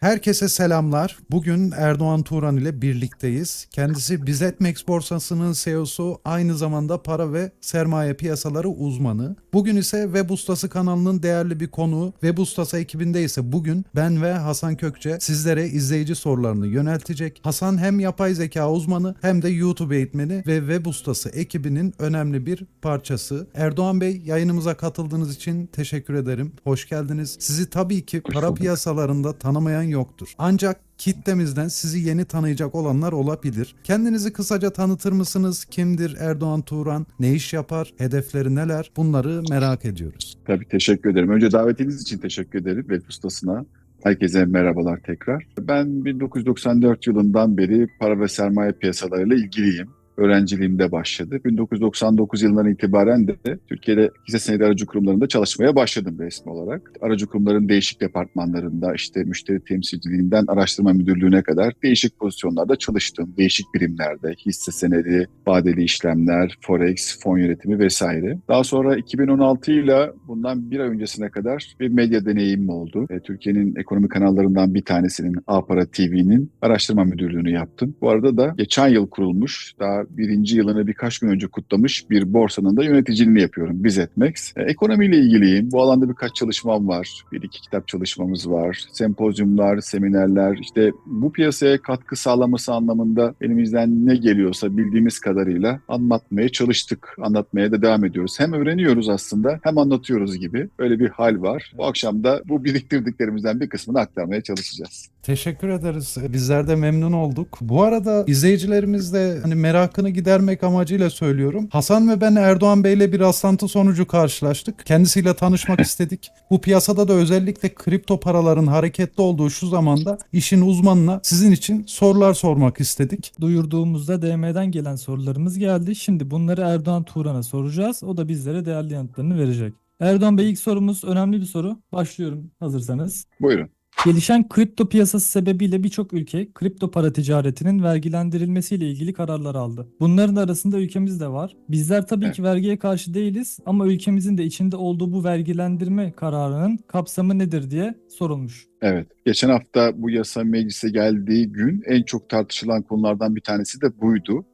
Herkese selamlar. Bugün Erdoğan Turan ile birlikteyiz. Kendisi Bizetmex borsasının CEO'su, aynı zamanda para ve sermaye piyasaları uzmanı. Bugün ise Web Ustası kanalının değerli bir konuğu. Web Ustası ekibinde ise bugün ben ve Hasan Kökçe sizlere izleyici sorularını yöneltecek. Hasan hem yapay zeka uzmanı hem de YouTube eğitmeni ve Web Ustası ekibinin önemli bir parçası. Erdoğan Bey yayınımıza katıldığınız için teşekkür ederim. Hoş geldiniz. Sizi tabii ki para piyasalarında tanımayan yoktur. Ancak kitlemizden sizi yeni tanıyacak olanlar olabilir. Kendinizi kısaca tanıtır mısınız? Kimdir Erdoğan Turan? Ne iş yapar? Hedefleri neler? Bunları merak ediyoruz. Tabii teşekkür ederim. Önce davetiniz için teşekkür ederim web ustasına. Herkese merhabalar tekrar. Ben 1994 yılından beri para ve sermaye piyasalarıyla ilgiliyim. Öğrenciliğimde başladı. 1999 yılından itibaren de Türkiye'de hisse senedi aracı kurumlarında çalışmaya başladım resmi olarak. Aracı kurumların değişik departmanlarında işte müşteri temsilciliğinden araştırma müdürlüğüne kadar değişik pozisyonlarda çalıştım. Değişik birimlerde hisse senedi, vadeli işlemler, forex, fon yönetimi vesaire. Daha sonra 2016 ile bundan bir ay öncesine kadar bir medya deneyimim oldu. E, Türkiye'nin ekonomi kanallarından bir tanesinin A-Para TV'nin araştırma müdürlüğünü yaptım. Bu arada da geçen yıl kurulmuş, daha birinci yılını birkaç gün önce kutlamış bir borsanın da yöneticiliğini yapıyorum. Bizetmex. E, ekonomiyle ilgiliyim. Bu alanda birkaç çalışmam var. Bir iki kitap çalışmamız var. Sempozyumlar, seminerler. İşte bu piyasaya katkı sağlaması anlamında elimizden ne geliyorsa bildiğimiz kadarıyla anlatmaya çalıştık. Anlatmaya da devam ediyoruz. Hem öğreniyoruz aslında hem anlatıyoruz gibi. Öyle bir hal var. Bu akşam da bu biriktirdiklerimizden bir kısmını aktarmaya çalışacağız. Teşekkür ederiz. Bizler de memnun olduk. Bu arada izleyicilerimiz de hani merakını gidermek amacıyla söylüyorum. Hasan ve ben Erdoğan Bey'le bir rastlantı sonucu karşılaştık. Kendisiyle tanışmak istedik. Bu piyasada da özellikle kripto paraların hareketli olduğu şu zamanda işin uzmanına sizin için sorular sormak istedik. duyurduğumuzda DM'den gelen sorularımız geldi. Şimdi bunları Erdoğan Turan'a soracağız. O da bizlere değerli yanıtlarını verecek. Erdoğan Bey ilk sorumuz önemli bir soru. Başlıyorum hazırsanız. Buyurun. Gelişen kripto piyasası sebebiyle birçok ülke kripto para ticaretinin vergilendirilmesiyle ilgili kararlar aldı. Bunların arasında ülkemiz de var. Bizler tabii Evet. ki vergiye karşı değiliz ama ülkemizin de içinde olduğu bu vergilendirme kararının kapsamı nedir diye sorulmuş. Evet. Geçen hafta bu yasa meclise geldiği gün en çok tartışılan konulardan bir tanesi de buydu.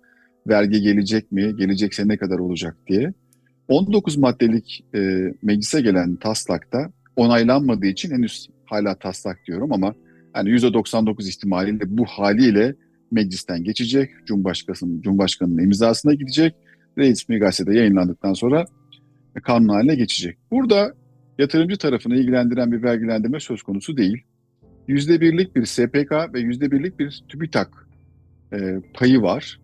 Vergi gelecek mi? Gelecekse ne kadar olacak diye. 19 maddelik e, meclise gelen taslakta onaylanmadığı için henüz hala taslak diyorum ama yani %99 ihtimaliyle bu haliyle meclisten geçecek. Cumhurbaşkanının, Cumhurbaşkanının imzasına gidecek. Resmi gazetede yayınlandıktan sonra kanun haline geçecek. Burada yatırımcı tarafını ilgilendiren bir vergilendirme söz konusu değil. Yüzde birlik bir SPK ve yüzde birlik bir TÜBİTAK e, payı var.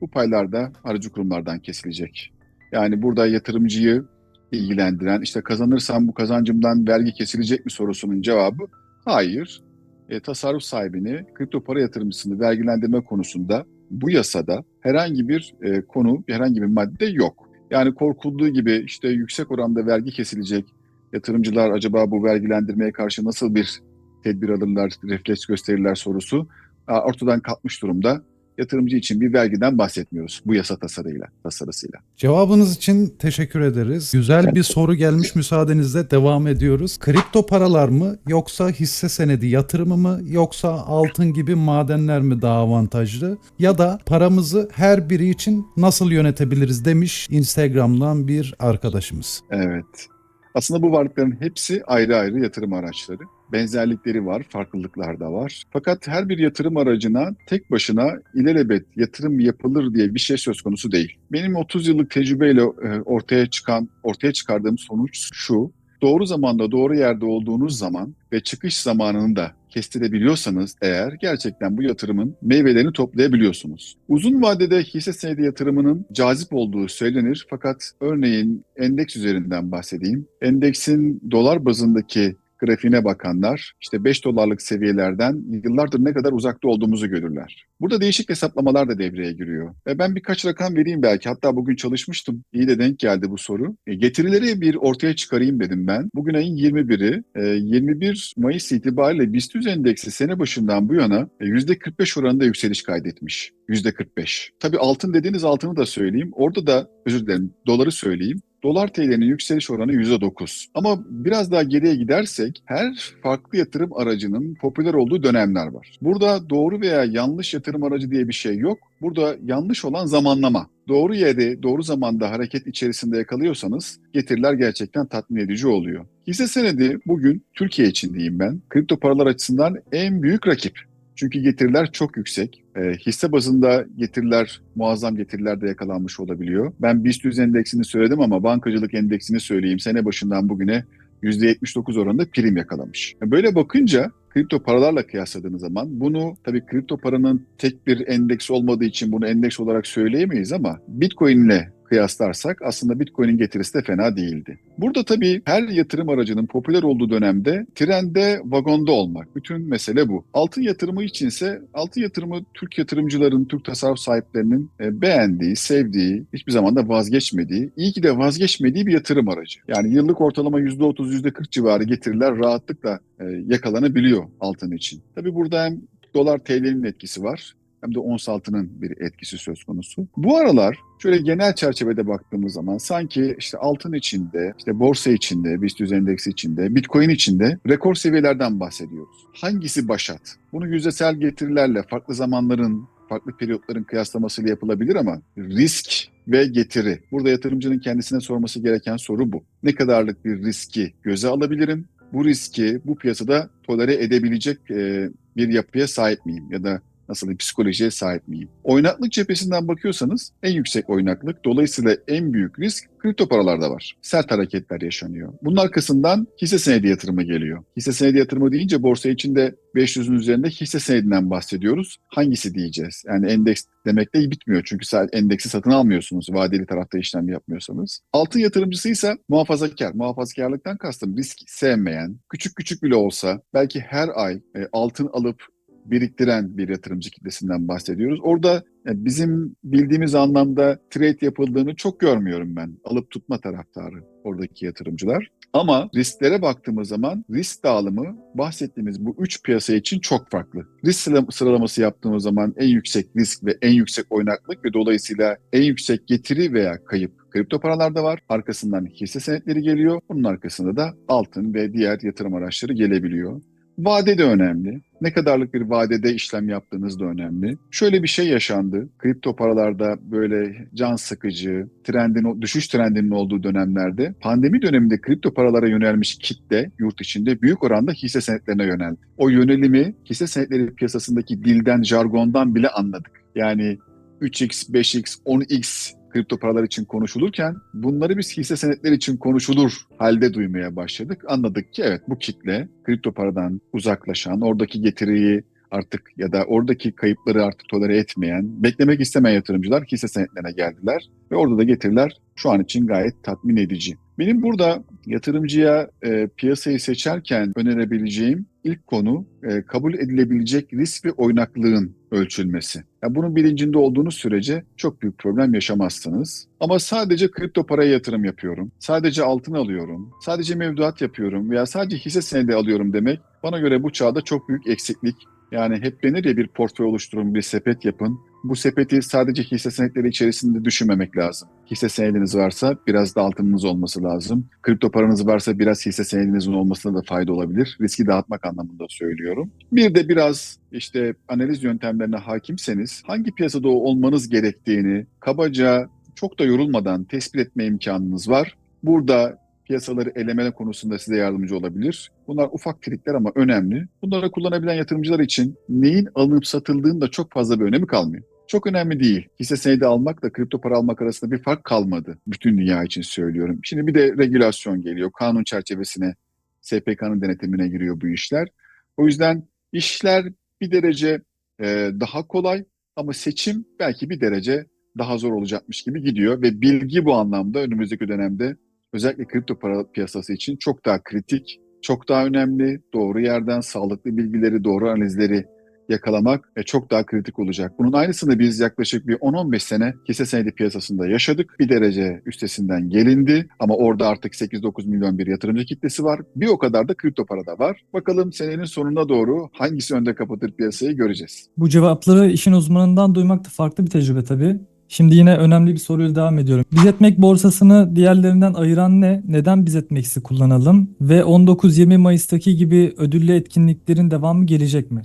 Bu paylar da aracı kurumlardan kesilecek. Yani burada yatırımcıyı ilgilendiren, işte kazanırsam bu kazancımdan vergi kesilecek mi sorusunun cevabı hayır. E, tasarruf sahibini, kripto para yatırımcısını vergilendirme konusunda bu yasada herhangi bir e, konu, herhangi bir madde yok. Yani korkulduğu gibi işte yüksek oranda vergi kesilecek, yatırımcılar acaba bu vergilendirmeye karşı nasıl bir tedbir alırlar, refleks gösterirler sorusu ortadan kalkmış durumda. Yatırımcı için bir vergiden bahsetmiyoruz bu yasa tasarıyla, tasarısıyla. Cevabınız için teşekkür ederiz. Güzel bir soru gelmiş müsaadenizle devam ediyoruz. Kripto paralar mı yoksa hisse senedi yatırımı mı yoksa altın gibi madenler mi daha avantajlı? Ya da paramızı her biri için nasıl yönetebiliriz demiş Instagram'dan bir arkadaşımız. Evet. Aslında bu varlıkların hepsi ayrı ayrı yatırım araçları. Benzerlikleri var, farklılıklar da var. Fakat her bir yatırım aracına tek başına ilelebet yatırım yapılır diye bir şey söz konusu değil. Benim 30 yıllık tecrübeyle e, ortaya çıkan, ortaya çıkardığım sonuç şu. Doğru zamanda doğru yerde olduğunuz zaman ve çıkış zamanını da kestirebiliyorsanız eğer gerçekten bu yatırımın meyvelerini toplayabiliyorsunuz. Uzun vadede hisse senedi yatırımının cazip olduğu söylenir fakat örneğin endeks üzerinden bahsedeyim. Endeksin dolar bazındaki grafiğine bakanlar işte 5 dolarlık seviyelerden yıllardır ne kadar uzakta olduğumuzu görürler. Burada değişik hesaplamalar da devreye giriyor. E ben birkaç rakam vereyim belki. Hatta bugün çalışmıştım. İyi de denk geldi bu soru. E getirileri bir ortaya çıkarayım dedim ben. Bugün ayın 21'i. E 21 Mayıs itibariyle BIST 100 endeksi sene başından bu yana e, %45 oranında yükseliş kaydetmiş. %45. Tabii altın dediğiniz altını da söyleyeyim. Orada da özür dilerim doları söyleyeyim. Dolar TL'nin yükseliş oranı %9. Ama biraz daha geriye gidersek her farklı yatırım aracının popüler olduğu dönemler var. Burada doğru veya yanlış yatırım aracı diye bir şey yok. Burada yanlış olan zamanlama. Doğru yerde, doğru zamanda hareket içerisinde yakalıyorsanız getiriler gerçekten tatmin edici oluyor. Hisse senedi bugün Türkiye için diyeyim ben, kripto paralar açısından en büyük rakip. Çünkü getiriler çok yüksek. E, hisse bazında getiriler, muazzam getiriler de yakalanmış olabiliyor. Ben BIST 100 endeksini söyledim ama bankacılık endeksini söyleyeyim. Sene başından bugüne %79 oranında prim yakalamış. Böyle bakınca kripto paralarla kıyasladığınız zaman bunu tabii kripto paranın tek bir endeks olmadığı için bunu endeks olarak söyleyemeyiz ama Bitcoin ile kıyaslarsak aslında Bitcoin'in getirisi de fena değildi. Burada tabii her yatırım aracının popüler olduğu dönemde trende, vagonda olmak. Bütün mesele bu. Altın yatırımı içinse altın yatırımı Türk yatırımcıların, Türk tasarruf sahiplerinin e, beğendiği, sevdiği, hiçbir zaman da vazgeçmediği, iyi ki de vazgeçmediği bir yatırım aracı. Yani yıllık ortalama %30, %40 civarı getiriler rahatlıkla e, yakalanabiliyor altın için. Tabii burada hem dolar TL'nin etkisi var hem de ons altının bir etkisi söz konusu. Bu aralar şöyle genel çerçevede baktığımız zaman sanki işte altın içinde, işte borsa içinde, BIST 100 endeksi içinde, Bitcoin içinde rekor seviyelerden bahsediyoruz. Hangisi başat? Bunu yüzdesel getirilerle farklı zamanların, farklı periyotların kıyaslamasıyla yapılabilir ama risk ve getiri. Burada yatırımcının kendisine sorması gereken soru bu. Ne kadarlık bir riski göze alabilirim? Bu riski bu piyasada tolere edebilecek e, bir yapıya sahip miyim? Ya da nasıl bir psikolojiye sahip miyim? Oynaklık cephesinden bakıyorsanız en yüksek oynaklık dolayısıyla en büyük risk kripto paralarda var. Sert hareketler yaşanıyor. Bunun arkasından hisse senedi yatırımı geliyor. Hisse senedi yatırımı deyince borsa içinde 500'ün üzerinde hisse senedinden bahsediyoruz. Hangisi diyeceğiz? Yani endeks demekle bitmiyor. Çünkü sadece endeksi satın almıyorsunuz vadeli tarafta işlem yapmıyorsanız. Altın yatırımcısı ise muhafazakar. Muhafazakarlıktan kastım risk sevmeyen, küçük küçük bile olsa belki her ay e, altın alıp biriktiren bir yatırımcı kitlesinden bahsediyoruz. Orada e, bizim bildiğimiz anlamda trade yapıldığını çok görmüyorum ben. Alıp tutma taraftarı oradaki yatırımcılar. Ama risklere baktığımız zaman risk dağılımı bahsettiğimiz bu üç piyasa için çok farklı. Risk sıra- sıralaması yaptığımız zaman en yüksek risk ve en yüksek oynaklık ve dolayısıyla en yüksek getiri veya kayıp kripto paralarda var. Arkasından hisse senetleri geliyor. Bunun arkasında da altın ve diğer yatırım araçları gelebiliyor. Vade de önemli. Ne kadarlık bir vadede işlem yaptığınız da önemli. Şöyle bir şey yaşandı. Kripto paralarda böyle can sıkıcı, trendin, düşüş trendinin olduğu dönemlerde pandemi döneminde kripto paralara yönelmiş kitle yurt içinde büyük oranda hisse senetlerine yöneldi. O yönelimi hisse senetleri piyasasındaki dilden, jargondan bile anladık. Yani 3x, 5x, 10x kripto paralar için konuşulurken bunları biz hisse senetleri için konuşulur halde duymaya başladık. Anladık ki evet bu kitle kripto paradan uzaklaşan, oradaki getiriyi artık ya da oradaki kayıpları artık tolere etmeyen, beklemek istemeyen yatırımcılar hisse senetlerine geldiler ve orada da getiriler şu an için gayet tatmin edici. Benim burada yatırımcıya e, piyasayı seçerken önerebileceğim ilk konu e, kabul edilebilecek risk ve oynaklığın ölçülmesi. Yani bunun bilincinde olduğunuz sürece çok büyük problem yaşamazsınız. Ama sadece kripto paraya yatırım yapıyorum, sadece altın alıyorum, sadece mevduat yapıyorum veya sadece hisse senedi alıyorum demek bana göre bu çağda çok büyük eksiklik. Yani hep denir ya bir portföy oluşturun, bir sepet yapın. Bu sepeti sadece hisse senetleri içerisinde düşünmemek lazım. Hisse senediniz varsa biraz da altınınız olması lazım. Kripto paranız varsa biraz hisse senedinizin olmasına da fayda olabilir. Riski dağıtmak anlamında söylüyorum. Bir de biraz işte analiz yöntemlerine hakimseniz hangi piyasada olmanız gerektiğini kabaca çok da yorulmadan tespit etme imkanınız var. Burada piyasaları eleme konusunda size yardımcı olabilir. Bunlar ufak trikler ama önemli. Bunları kullanabilen yatırımcılar için neyin alınıp satıldığının da çok fazla bir önemi kalmıyor. Çok önemli değil. Hisse senedi almakla kripto para almak arasında bir fark kalmadı. Bütün dünya için söylüyorum. Şimdi bir de regülasyon geliyor. Kanun çerçevesine, SPK'nın denetimine giriyor bu işler. O yüzden işler bir derece e, daha kolay ama seçim belki bir derece daha zor olacakmış gibi gidiyor ve bilgi bu anlamda önümüzdeki dönemde özellikle kripto para piyasası için çok daha kritik, çok daha önemli. Doğru yerden sağlıklı bilgileri, doğru analizleri yakalamak e, çok daha kritik olacak. Bunun aynısını biz yaklaşık bir 10-15 sene hisse senedi piyasasında yaşadık. Bir derece üstesinden gelindi ama orada artık 8-9 milyon bir yatırımcı kitlesi var. Bir o kadar da kripto parada var. Bakalım senenin sonuna doğru hangisi önde kapatır piyasayı göreceğiz. Bu cevapları işin uzmanından duymak da farklı bir tecrübe tabii. Şimdi yine önemli bir soruyla devam ediyorum. Bizetmek borsasını diğerlerinden ayıran ne? Neden Bizetmex'i kullanalım? Ve 19-20 Mayıs'taki gibi ödüllü etkinliklerin devamı gelecek mi?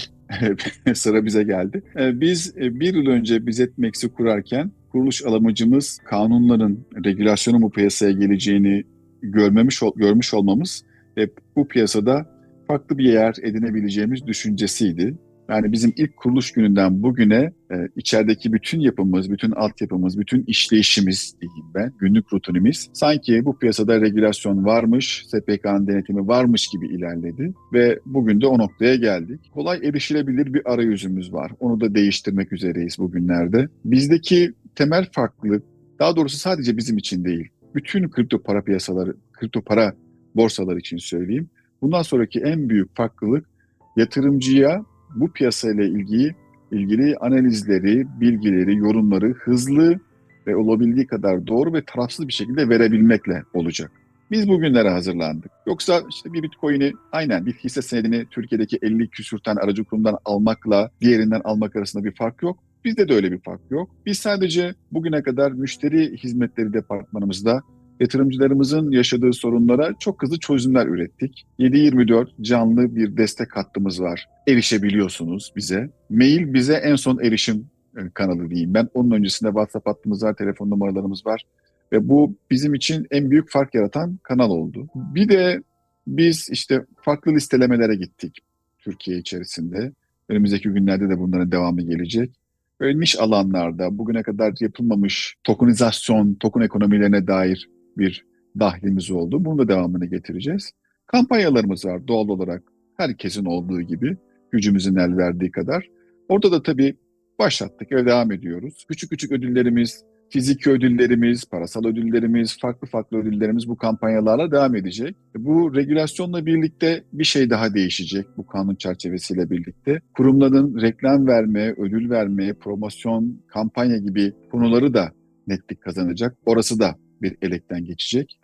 Sıra bize geldi. Ee, Biz e, bir yıl önce Bizetmex'i kurarken kuruluş amacımız kanunların, regülasyonun bu piyasaya geleceğini görmemiş görmüş olmamız ve bu piyasada farklı bir yer edinebileceğimiz düşüncesiydi. Yani bizim ilk kuruluş gününden bugüne e, içerideki bütün yapımız, bütün altyapımız, bütün işleyişimiz diyeyim ben, günlük rutinimiz sanki bu piyasada regülasyon varmış, SPK'nın denetimi varmış gibi ilerledi ve bugün de o noktaya geldik. Kolay erişilebilir bir arayüzümüz var. Onu da değiştirmek üzereyiz bugünlerde. Bizdeki temel farklılık, daha doğrusu sadece bizim için değil, bütün kripto para piyasaları, kripto para borsalar için söyleyeyim. Bundan sonraki en büyük farklılık yatırımcıya bu piyasayla ilgili ilgili analizleri, bilgileri, yorumları hızlı ve olabildiği kadar doğru ve tarafsız bir şekilde verebilmekle olacak. Biz bugünlere hazırlandık. Yoksa işte bir bitcoin'i aynen bir hisse senedini Türkiye'deki 50 küsür tane aracı kurumdan almakla diğerinden almak arasında bir fark yok. Bizde de öyle bir fark yok. Biz sadece bugüne kadar müşteri hizmetleri departmanımızda yatırımcılarımızın yaşadığı sorunlara çok hızlı çözümler ürettik. 7-24 canlı bir destek hattımız var. Erişebiliyorsunuz bize. Mail bize en son erişim e, kanalı diyeyim ben. Onun öncesinde WhatsApp hattımız var, telefon numaralarımız var. Ve bu bizim için en büyük fark yaratan kanal oldu. Bir de biz işte farklı listelemelere gittik Türkiye içerisinde. Önümüzdeki günlerde de bunların devamı gelecek. Böyle niş alanlarda bugüne kadar yapılmamış tokenizasyon, token ekonomilerine dair bir dahlimiz oldu. Bunun da devamını getireceğiz. Kampanyalarımız var doğal olarak herkesin olduğu gibi gücümüzün el verdiği kadar. Orada da tabii başlattık ve devam ediyoruz. Küçük küçük ödüllerimiz, fiziki ödüllerimiz, parasal ödüllerimiz, farklı farklı ödüllerimiz bu kampanyalarla devam edecek. Bu regülasyonla birlikte bir şey daha değişecek bu kanun çerçevesiyle birlikte. Kurumların reklam verme, ödül verme, promosyon, kampanya gibi konuları da netlik kazanacak. Orası da bir elekten geçecek.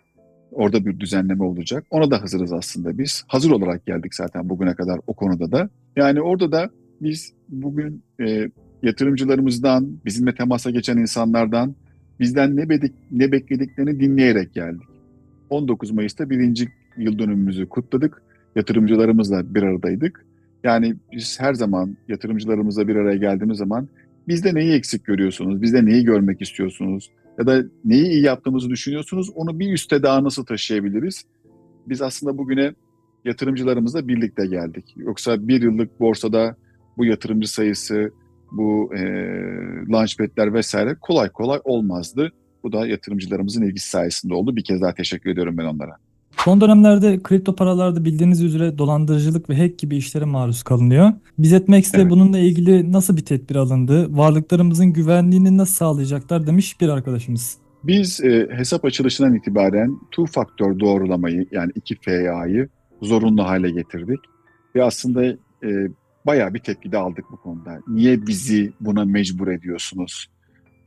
Orada bir düzenleme olacak. Ona da hazırız aslında biz. Hazır olarak geldik zaten bugüne kadar o konuda da. Yani orada da biz bugün e, yatırımcılarımızdan, bizimle temasa geçen insanlardan bizden ne, bedik, ne beklediklerini dinleyerek geldik. 19 Mayıs'ta birinci yıl dönümümüzü kutladık. Yatırımcılarımızla bir aradaydık. Yani biz her zaman yatırımcılarımızla bir araya geldiğimiz zaman bizde neyi eksik görüyorsunuz, bizde neyi görmek istiyorsunuz ya da neyi iyi yaptığımızı düşünüyorsunuz, onu bir üste daha nasıl taşıyabiliriz? Biz aslında bugüne yatırımcılarımızla birlikte geldik. Yoksa bir yıllık borsada bu yatırımcı sayısı, bu e, launchpad'ler vesaire kolay kolay olmazdı. Bu da yatırımcılarımızın ilgisi sayesinde oldu. Bir kez daha teşekkür ediyorum ben onlara. Son dönemlerde kripto paralarda bildiğiniz üzere dolandırıcılık ve hack gibi işlere maruz kalınıyor. Bizetmex'te Evet. bununla ilgili nasıl bir tedbir alındı? Varlıklarımızın güvenliğini nasıl sağlayacaklar demiş bir arkadaşımız. Biz e, hesap açılışından itibaren two faktör doğrulamayı yani iki FA'yı zorunlu hale getirdik. Ve aslında e, bayağı bir tepki de aldık bu konuda. Niye bizi buna mecbur ediyorsunuz?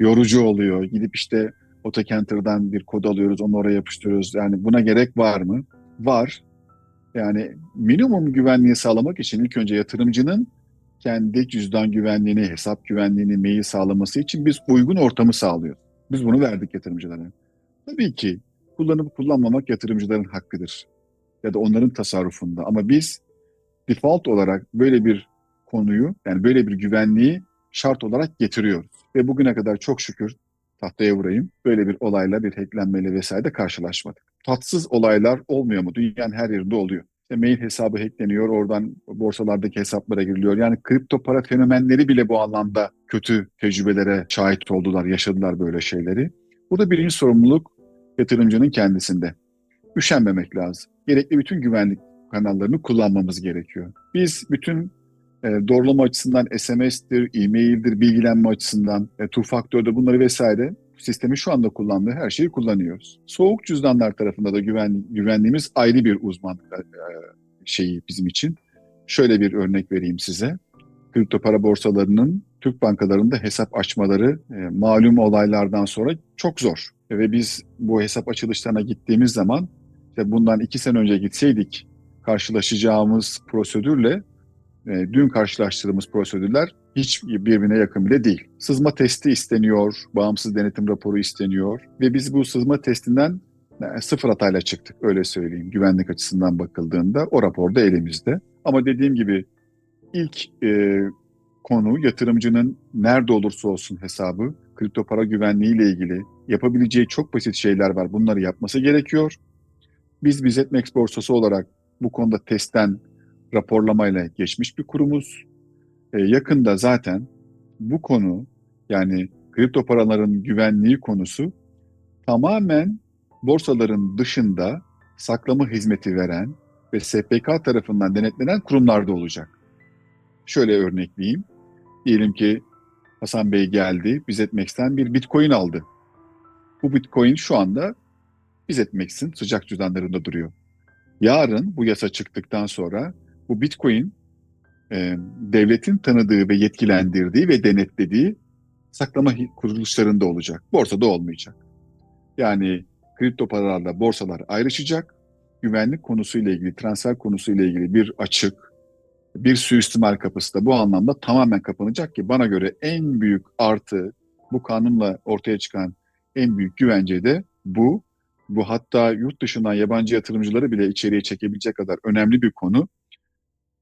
Yorucu oluyor. Gidip işte AutoCanter'dan bir kod alıyoruz, onu oraya yapıştırıyoruz. Yani buna gerek var mı? Var. Yani minimum güvenliği sağlamak için ilk önce yatırımcının kendi cüzdan güvenliğini, hesap güvenliğini, mail sağlaması için biz uygun ortamı sağlıyoruz. Biz bunu verdik yatırımcılara. Tabii ki kullanıp kullanmamak yatırımcıların hakkıdır. Ya da onların tasarrufunda. Ama biz default olarak böyle bir konuyu, yani böyle bir güvenliği şart olarak getiriyoruz. Ve bugüne kadar çok şükür tahtaya vurayım. Böyle bir olayla, bir hacklenmeyle vesaire de karşılaşmadık. Tatsız olaylar olmuyor mu? Dünyanın her yerinde oluyor. İşte mail hesabı hackleniyor, oradan borsalardaki hesaplara giriliyor. Yani kripto para fenomenleri bile bu anlamda kötü tecrübelere şahit oldular, yaşadılar böyle şeyleri. Burada birinci sorumluluk yatırımcının kendisinde. Üşenmemek lazım. Gerekli bütün güvenlik kanallarını kullanmamız gerekiyor. Biz bütün e, doğrulama açısından SMS'tir, e-mail'dir, bilgilenme açısından, e, two faktörde bunları vesaire sistemin şu anda kullandığı her şeyi kullanıyoruz. Soğuk cüzdanlar tarafında da güven, güvenliğimiz ayrı bir uzmanlık e, şeyi bizim için. Şöyle bir örnek vereyim size. Kripto para borsalarının Türk bankalarında hesap açmaları e, malum olaylardan sonra çok zor. E, ve biz bu hesap açılışlarına gittiğimiz zaman işte bundan iki sene önce gitseydik karşılaşacağımız prosedürle e, dün karşılaştığımız prosedürler hiç birbirine yakın bile değil. Sızma testi isteniyor, bağımsız denetim raporu isteniyor ve biz bu sızma testinden e, sıfır hatayla çıktık öyle söyleyeyim güvenlik açısından bakıldığında o raporda elimizde. Ama dediğim gibi ilk e, konu yatırımcının nerede olursa olsun hesabı kripto para güvenliği ile ilgili yapabileceği çok basit şeyler var. Bunları yapması gerekiyor. Biz Bizetmex borsası olarak bu konuda testten raporlamayla geçmiş bir kurumuz. E, yakında zaten bu konu yani kripto paraların güvenliği konusu tamamen borsaların dışında saklama hizmeti veren ve SPK tarafından denetlenen kurumlarda olacak. Şöyle örnekleyeyim. Diyelim ki Hasan Bey geldi, Bizetmex'ten bir Bitcoin aldı. Bu Bitcoin şu anda Bizetmex'in sıcak cüzdanlarında duruyor. Yarın bu yasa çıktıktan sonra bu Bitcoin e, devletin tanıdığı ve yetkilendirdiği ve denetlediği saklama kuruluşlarında olacak. Borsada olmayacak. Yani kripto paralarla borsalar ayrışacak. Güvenlik konusuyla ilgili, transfer konusuyla ilgili bir açık, bir suistimal kapısı da bu anlamda tamamen kapanacak ki bana göre en büyük artı bu kanunla ortaya çıkan en büyük güvence de bu. Bu hatta yurt dışından yabancı yatırımcıları bile içeriye çekebilecek kadar önemli bir konu.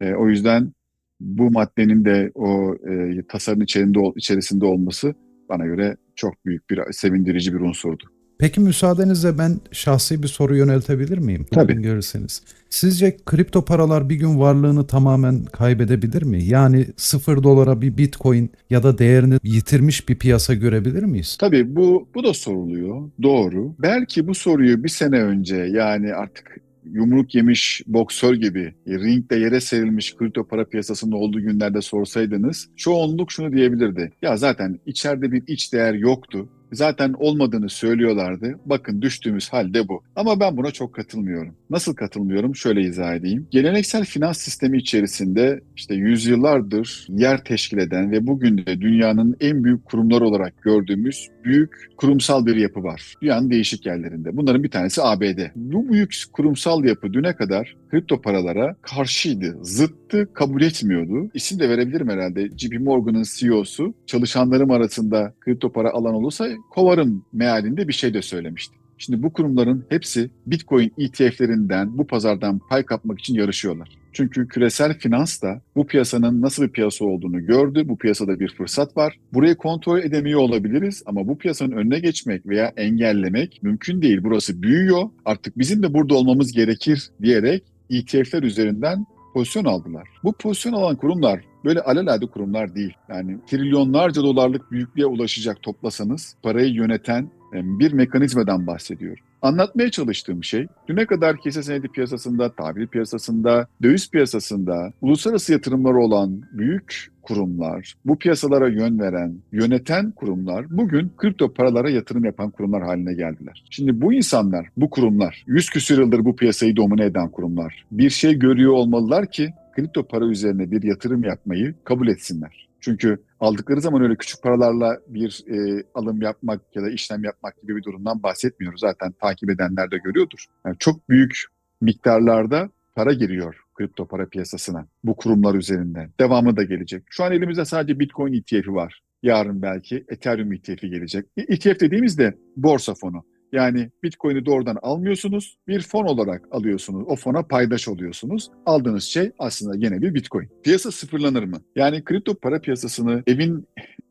E, o yüzden bu maddenin de o e, tasarının içerisinde, içerisinde olması bana göre çok büyük bir sevindirici bir unsurdu. Peki müsaadenizle ben şahsi bir soru yöneltebilir miyim? Tabii. Görürseniz. Sizce kripto paralar bir gün varlığını tamamen kaybedebilir mi? Yani sıfır dolara bir bitcoin ya da değerini yitirmiş bir piyasa görebilir miyiz? Tabii bu bu da soruluyor. Doğru. Belki bu soruyu bir sene önce yani artık yumruk yemiş boksör gibi e, ringde yere serilmiş kripto para piyasasının olduğu günlerde sorsaydınız çoğunluk şunu diyebilirdi. Ya zaten içeride bir iç değer yoktu. Zaten olmadığını söylüyorlardı. Bakın düştüğümüz halde bu. Ama ben buna çok katılmıyorum. Nasıl katılmıyorum? Şöyle izah edeyim. Geleneksel finans sistemi içerisinde işte yüzyıllardır yer teşkil eden ve bugün de dünyanın en büyük kurumları olarak gördüğümüz büyük kurumsal bir yapı var. Dünyanın değişik yerlerinde. Bunların bir tanesi ABD. Bu büyük kurumsal yapı düne kadar kripto paralara karşıydı, zıttı, kabul etmiyordu. İsim de verebilirim herhalde. JP Morgan'ın CEO'su çalışanlarım arasında kripto para alan olursa kovarım mealinde bir şey de söylemişti. Şimdi bu kurumların hepsi Bitcoin ETF'lerinden bu pazardan pay kapmak için yarışıyorlar. Çünkü küresel finans da bu piyasanın nasıl bir piyasa olduğunu gördü. Bu piyasada bir fırsat var. Burayı kontrol edemiyor olabiliriz ama bu piyasanın önüne geçmek veya engellemek mümkün değil. Burası büyüyor. Artık bizim de burada olmamız gerekir diyerek ETF'ler üzerinden pozisyon aldılar. Bu pozisyon alan kurumlar böyle alelade kurumlar değil. Yani trilyonlarca dolarlık büyüklüğe ulaşacak toplasanız parayı yöneten bir mekanizmadan bahsediyorum. Anlatmaya çalıştığım şey, düne kadar hisse senedi piyasasında, tahvil piyasasında, döviz piyasasında, uluslararası yatırımları olan büyük kurumlar, bu piyasalara yön veren, yöneten kurumlar bugün kripto paralara yatırım yapan kurumlar haline geldiler. Şimdi bu insanlar, bu kurumlar, 100 küsur yıldır bu piyasayı domine eden kurumlar bir şey görüyor olmalılar ki kripto para üzerine bir yatırım yapmayı kabul etsinler. Çünkü aldıkları zaman öyle küçük paralarla bir e, alım yapmak ya da işlem yapmak gibi bir durumdan bahsetmiyoruz. Zaten takip edenler de görüyordur. Yani çok büyük miktarlarda para giriyor kripto para piyasasına bu kurumlar üzerinden. Devamı da gelecek. Şu an elimizde sadece Bitcoin ETF'i var. Yarın belki Ethereum ETF'i gelecek. ETF dediğimizde borsa fonu. Yani Bitcoin'i doğrudan almıyorsunuz, bir fon olarak alıyorsunuz. O fona paydaş oluyorsunuz. Aldığınız şey aslında gene bir Bitcoin. Piyasa sıfırlanır mı? Yani kripto para piyasasını evin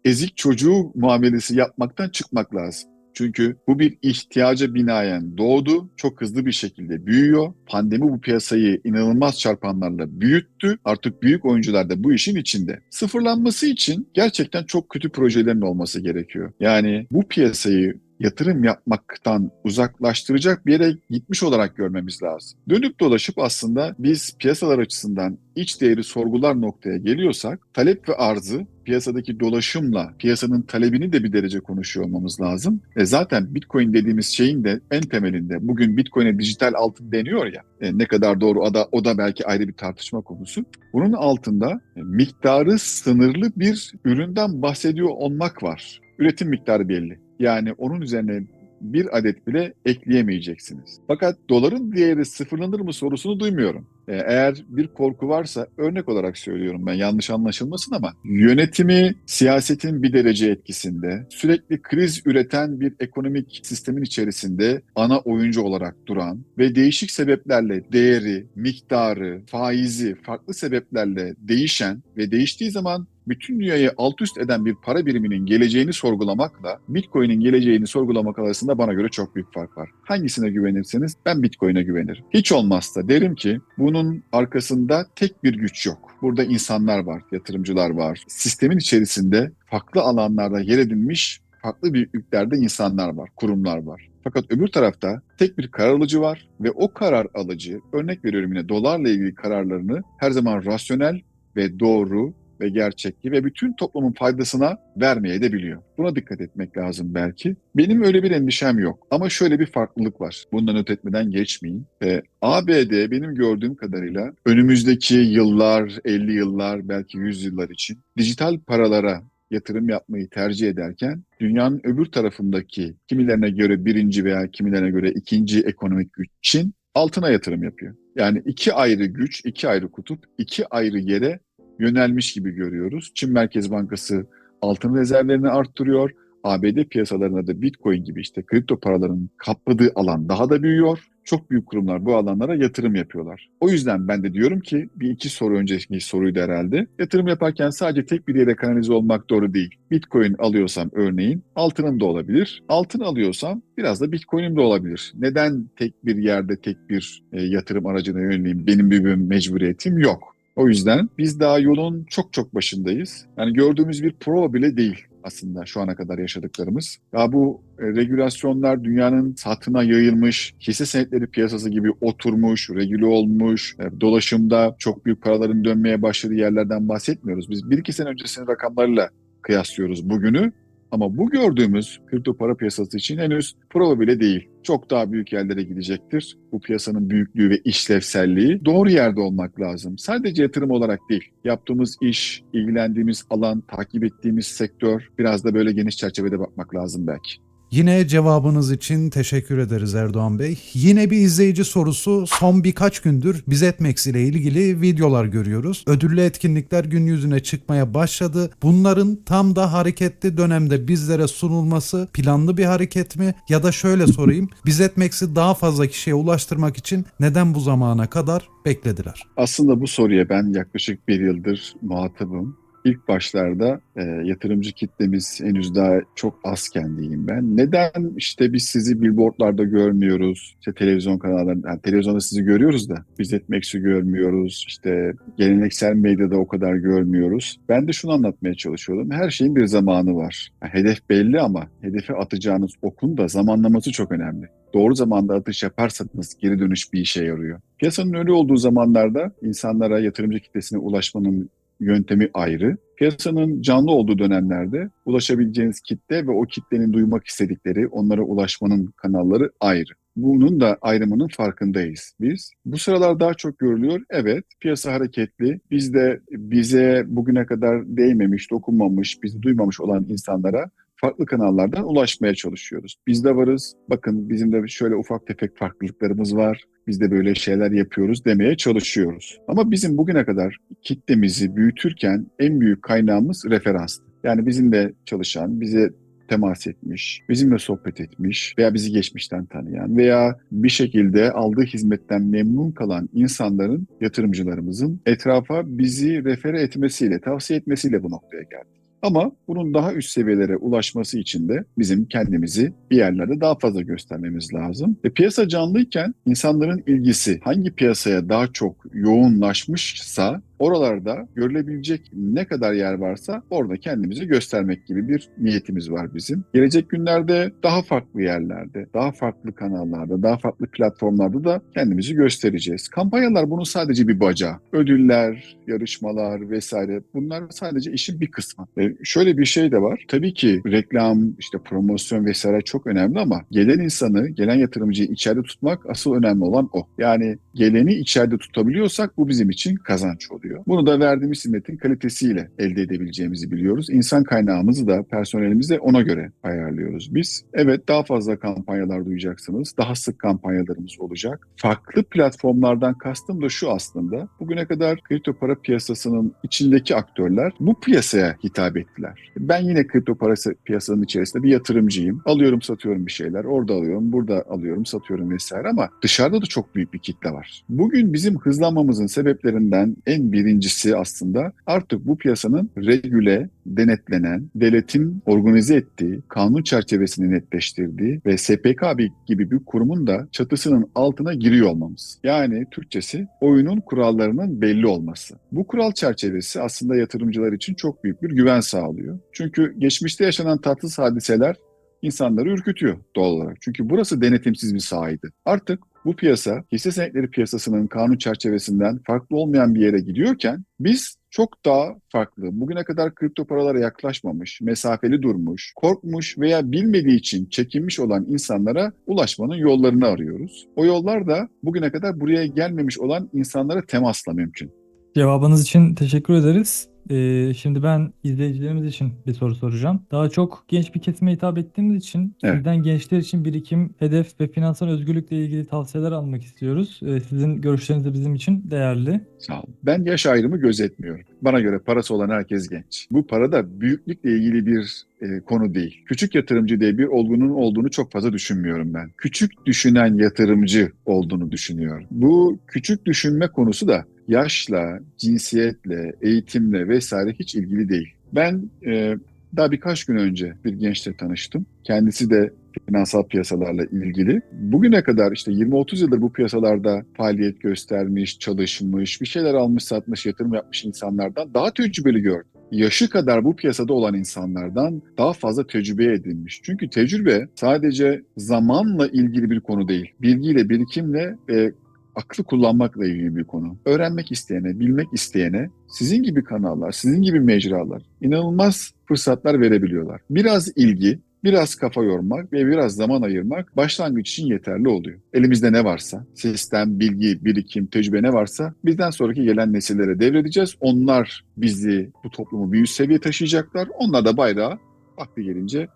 ezik çocuğu muamelesi yapmaktan çıkmak lazım. Çünkü bu bir ihtiyaca binaen doğdu, çok hızlı bir şekilde büyüyor. Pandemi bu piyasayı inanılmaz çarpanlarla büyüttü. Artık büyük oyuncular da bu işin içinde. Sıfırlanması için gerçekten çok kötü projelerin olması gerekiyor. Yani bu piyasayı yatırım yapmaktan uzaklaştıracak bir yere gitmiş olarak görmemiz lazım. Dönüp dolaşıp aslında biz piyasalar açısından iç değeri sorgular noktaya geliyorsak talep ve arzı piyasadaki dolaşımla piyasanın talebini de bir derece konuşuyor olmamız lazım. E zaten Bitcoin dediğimiz şeyin de en temelinde bugün Bitcoin'e dijital altın deniyor ya e ne kadar doğru o da, o da belki ayrı bir tartışma konusu. Bunun altında e, miktarı sınırlı bir üründen bahsediyor olmak var. Üretim miktarı belli. Yani onun üzerine bir adet bile ekleyemeyeceksiniz. Fakat doların değeri sıfırlanır mı sorusunu duymuyorum. Ee, Eğer bir korku varsa örnek olarak söylüyorum ben yanlış anlaşılmasın ama yönetimi siyasetin bir derece etkisinde sürekli kriz üreten bir ekonomik sistemin içerisinde ana oyuncu olarak duran ve değişik sebeplerle değeri, miktarı, faizi farklı sebeplerle değişen ve değiştiği zaman bütün dünyayı alt üst eden bir para biriminin geleceğini sorgulamakla Bitcoin'in geleceğini sorgulamak arasında bana göre çok büyük fark var. Hangisine güvenirseniz ben Bitcoin'e güvenirim. Hiç olmazsa derim ki bunun arkasında tek bir güç yok. Burada insanlar var, yatırımcılar var. Sistemin içerisinde farklı alanlarda yer edinmiş farklı büyüklüklerde insanlar var, kurumlar var. Fakat öbür tarafta tek bir karar alıcı var ve o karar alıcı, örnek veriyorum yine dolarla ilgili kararlarını her zaman rasyonel ve doğru ve gerçekçi ve bütün toplumun faydasına vermeye de biliyor. Buna dikkat etmek lazım belki. Benim öyle bir endişem yok. Ama şöyle bir farklılık var. Bundan öte etmeden geçmeyeyim. Ee, ABD benim gördüğüm kadarıyla önümüzdeki yıllar, 50 yıllar, belki 100 yıllar için dijital paralara yatırım yapmayı tercih ederken dünyanın öbür tarafındaki kimilerine göre birinci veya kimilerine göre ikinci ekonomik güç Çin altına yatırım yapıyor. Yani iki ayrı güç, iki ayrı kutup, iki ayrı yere yönelmiş gibi görüyoruz. Çin Merkez Bankası altın rezervlerini arttırıyor. ABD piyasalarında da Bitcoin gibi işte kripto paraların kapladığı alan daha da büyüyor. Çok büyük kurumlar bu alanlara yatırım yapıyorlar. O yüzden ben de diyorum ki bir iki soru önceki soruydu herhalde. Yatırım yaparken sadece tek bir yere kanalize olmak doğru değil. Bitcoin alıyorsam örneğin altınım da olabilir. Altın alıyorsam biraz da Bitcoin'im de olabilir. Neden tek bir yerde tek bir e, yatırım aracına yöneleyim? Benim bir mecburiyetim yok. O yüzden biz daha yolun çok çok başındayız. Yani gördüğümüz bir prova bile değil aslında şu ana kadar yaşadıklarımız. Ya bu e, regülasyonlar dünyanın satına yayılmış, hisse senetleri piyasası gibi oturmuş, regüle olmuş, e, dolaşımda çok büyük paraların dönmeye başladığı yerlerden bahsetmiyoruz. Biz bir iki sene öncesinin rakamlarıyla kıyaslıyoruz bugünü. Ama bu gördüğümüz kripto para piyasası için henüz prova bile değil. Çok daha büyük yerlere gidecektir. Bu piyasanın büyüklüğü ve işlevselliği doğru yerde olmak lazım. Sadece yatırım olarak değil. Yaptığımız iş, ilgilendiğimiz alan, takip ettiğimiz sektör biraz da böyle geniş çerçevede bakmak lazım belki. Yine cevabınız için teşekkür ederiz Erdoğan Bey. Yine bir izleyici sorusu. Son birkaç gündür Bizetmex ile ilgili videolar görüyoruz. Ödüllü etkinlikler gün yüzüne çıkmaya başladı. Bunların tam da hareketli dönemde bizlere sunulması planlı bir hareket mi? Ya da şöyle sorayım. Bizetmex'i daha fazla kişiye ulaştırmak için neden bu zamana kadar beklediler? Aslında bu soruya ben yaklaşık bir yıldır muhatabım. İlk başlarda e, yatırımcı kitlemiz henüz daha çok azken diyeyim ben. Neden işte biz sizi billboardlarda görmüyoruz, işte televizyon kanallarında, yani televizyonda sizi görüyoruz da biz Etmex'i görmüyoruz, işte geleneksel medyada o kadar görmüyoruz. Ben de şunu anlatmaya çalışıyordum. Her şeyin bir zamanı var. Yani hedef belli ama hedefe atacağınız okun da zamanlaması çok önemli doğru zamanda atış yaparsanız geri dönüş bir işe yarıyor. Piyasanın öyle olduğu zamanlarda insanlara, yatırımcı kitlesine ulaşmanın yöntemi ayrı. Piyasanın canlı olduğu dönemlerde ulaşabileceğiniz kitle ve o kitlenin duymak istedikleri, onlara ulaşmanın kanalları ayrı. Bunun da ayrımının farkındayız biz. Bu sıralar daha çok görülüyor. Evet, piyasa hareketli. Biz de bize bugüne kadar değmemiş, dokunmamış, bizi duymamış olan insanlara farklı kanallardan ulaşmaya çalışıyoruz. Biz de varız. Bakın bizim de şöyle ufak tefek farklılıklarımız var. Biz de böyle şeyler yapıyoruz demeye çalışıyoruz. Ama bizim bugüne kadar kitlemizi büyütürken en büyük kaynağımız referanstı. Yani bizimle çalışan, bize temas etmiş, bizimle sohbet etmiş veya bizi geçmişten tanıyan veya bir şekilde aldığı hizmetten memnun kalan insanların, yatırımcılarımızın etrafa bizi refere etmesiyle, tavsiye etmesiyle bu noktaya geldik. Ama bunun daha üst seviyelere ulaşması için de bizim kendimizi bir yerlerde daha fazla göstermemiz lazım. E, piyasa canlıyken insanların ilgisi hangi piyasaya daha çok yoğunlaşmışsa oralarda görülebilecek ne kadar yer varsa orada kendimizi göstermek gibi bir niyetimiz var bizim. Gelecek günlerde daha farklı yerlerde, daha farklı kanallarda, daha farklı platformlarda da kendimizi göstereceğiz. Kampanyalar bunun sadece bir bacağı. Ödüller, yarışmalar vesaire bunlar sadece işin bir kısmı. E şöyle bir şey de var. Tabii ki reklam, işte promosyon vesaire çok önemli ama gelen insanı, gelen yatırımcıyı içeride tutmak asıl önemli olan o. Yani geleni içeride tutabiliyorsak bu bizim için kazanç oluyor. Bunu da verdiğimiz hizmetin kalitesiyle elde edebileceğimizi biliyoruz. İnsan kaynağımızı da personelimizi de ona göre ayarlıyoruz biz. Evet daha fazla kampanyalar duyacaksınız. Daha sık kampanyalarımız olacak. Farklı platformlardan kastım da şu aslında. Bugüne kadar kripto para piyasasının içindeki aktörler bu piyasaya hitap ettiler. Ben yine kripto para piyasanın içerisinde bir yatırımcıyım. Alıyorum satıyorum bir şeyler. Orada alıyorum, burada alıyorum, satıyorum vesaire ama dışarıda da çok büyük bir kitle var. Bugün bizim hızlanmamızın sebeplerinden en birincisi aslında artık bu piyasanın regüle, denetlenen, devletin organize ettiği, kanun çerçevesini netleştirdiği ve SPK gibi bir kurumun da çatısının altına giriyor olmamız. Yani Türkçesi oyunun kurallarının belli olması. Bu kural çerçevesi aslında yatırımcılar için çok büyük bir güven sağlıyor. Çünkü geçmişte yaşanan tatsız hadiseler insanları ürkütüyor doğal olarak. Çünkü burası denetimsiz bir sahaydı. Artık bu piyasa hisse senetleri piyasasının kanun çerçevesinden farklı olmayan bir yere gidiyorken biz çok daha farklı, bugüne kadar kripto paralara yaklaşmamış, mesafeli durmuş, korkmuş veya bilmediği için çekinmiş olan insanlara ulaşmanın yollarını arıyoruz. O yollar da bugüne kadar buraya gelmemiş olan insanlara temasla mümkün. Cevabınız için teşekkür ederiz. Ee, şimdi ben izleyicilerimiz için bir soru soracağım. Daha çok genç bir kesime hitap ettiğimiz için Evet. sizden gençler için birikim, hedef ve finansal özgürlükle ilgili tavsiyeler almak istiyoruz. Ee, sizin görüşleriniz de bizim için değerli. Sağ olun. Ben yaş ayrımı gözetmiyorum. Bana göre parası olan herkes genç. Bu para da büyüklükle ilgili bir e, konu değil. Küçük yatırımcı diye bir olgunun olduğunu çok fazla düşünmüyorum ben. Küçük düşünen yatırımcı olduğunu düşünüyorum. Bu küçük düşünme konusu da yaşla, cinsiyetle, eğitimle vesaire hiç ilgili değil. Ben e, daha birkaç gün önce bir gençle tanıştım. Kendisi de finansal piyasalarla ilgili. Bugüne kadar işte 20-30 yıldır bu piyasalarda faaliyet göstermiş, çalışmış, bir şeyler almış, satmış, yatırım yapmış insanlardan daha tecrübeli gördüm. Yaşı kadar bu piyasada olan insanlardan daha fazla tecrübe edinmiş. Çünkü tecrübe sadece zamanla ilgili bir konu değil. Bilgiyle, birikimle ve aklı kullanmakla ilgili bir konu. Öğrenmek isteyene, bilmek isteyene sizin gibi kanallar, sizin gibi mecralar inanılmaz fırsatlar verebiliyorlar. Biraz ilgi, biraz kafa yormak ve biraz zaman ayırmak başlangıç için yeterli oluyor. Elimizde ne varsa, sistem, bilgi, birikim, tecrübe ne varsa bizden sonraki gelen nesillere devredeceğiz. Onlar bizi, bu toplumu üst seviye taşıyacaklar. Onlar da bayrağı vakti gelince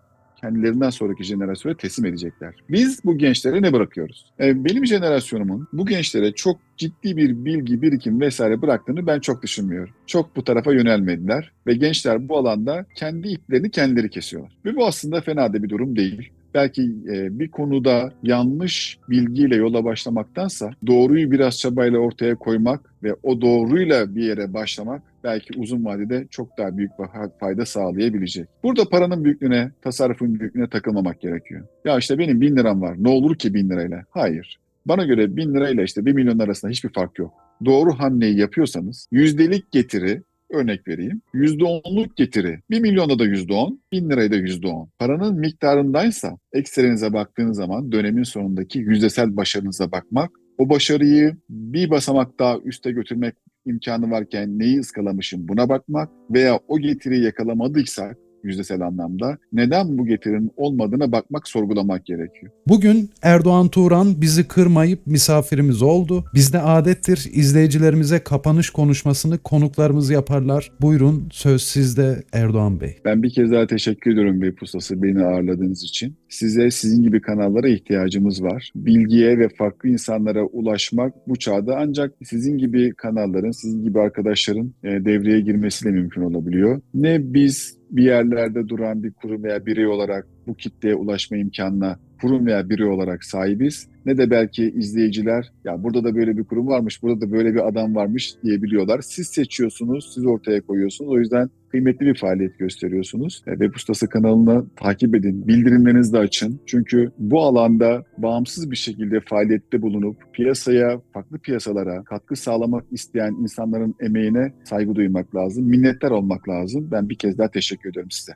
kendilerinden sonraki jenerasyona teslim edecekler. Biz bu gençlere ne bırakıyoruz? E, benim jenerasyonumun bu gençlere çok ciddi bir bilgi, birikim vesaire bıraktığını ben çok düşünmüyorum. Çok bu tarafa yönelmediler ve gençler bu alanda kendi iplerini kendileri kesiyorlar. Ve bu aslında fena da bir durum değil. Belki e, bir konuda yanlış bilgiyle yola başlamaktansa doğruyu biraz çabayla ortaya koymak ve o doğruyla bir yere başlamak belki uzun vadede çok daha büyük fayda sağlayabilecek. Burada paranın büyüklüğüne, tasarrufun büyüklüğüne takılmamak gerekiyor. Ya işte benim bin liram var ne olur ki bin lirayla? Hayır. Bana göre bin lirayla işte bir milyon arasında hiçbir fark yok. Doğru hamleyi yapıyorsanız yüzdelik getiri örnek vereyim. Yüzde onluk getiri. Bir milyonda da yüzde on, bin lirayı da yüzde on. Paranın miktarındaysa ekserinize baktığınız zaman dönemin sonundaki yüzdesel başarınıza bakmak, o başarıyı bir basamak daha üste götürmek imkanı varken neyi ıskalamışım buna bakmak veya o getiriyi yakalamadıysak yüzdesel anlamda neden bu getirinin olmadığına bakmak, sorgulamak gerekiyor. Bugün Erdoğan Turan bizi kırmayıp misafirimiz oldu. Bizde adettir izleyicilerimize kapanış konuşmasını konuklarımız yaparlar. Buyurun söz sizde Erdoğan Bey. Ben bir kez daha teşekkür ediyorum Bey Pustası beni ağırladığınız için. Size sizin gibi kanallara ihtiyacımız var. Bilgiye ve farklı insanlara ulaşmak bu çağda ancak sizin gibi kanalların, sizin gibi arkadaşların e, devreye girmesiyle mümkün olabiliyor. Ne biz bir yerlerde duran bir kurum veya birey olarak bu kitleye ulaşma imkanına kurum veya birey olarak sahibiz ne de belki izleyiciler ya burada da böyle bir kurum varmış, burada da böyle bir adam varmış diyebiliyorlar. Siz seçiyorsunuz, siz ortaya koyuyorsunuz. O yüzden kıymetli bir faaliyet gösteriyorsunuz. E, Web Ustası kanalını takip edin, bildirimlerinizi de açın. Çünkü bu alanda bağımsız bir şekilde faaliyette bulunup piyasaya, farklı piyasalara katkı sağlamak isteyen insanların emeğine saygı duymak lazım. Minnettar olmak lazım. Ben bir kez daha teşekkür ediyorum size.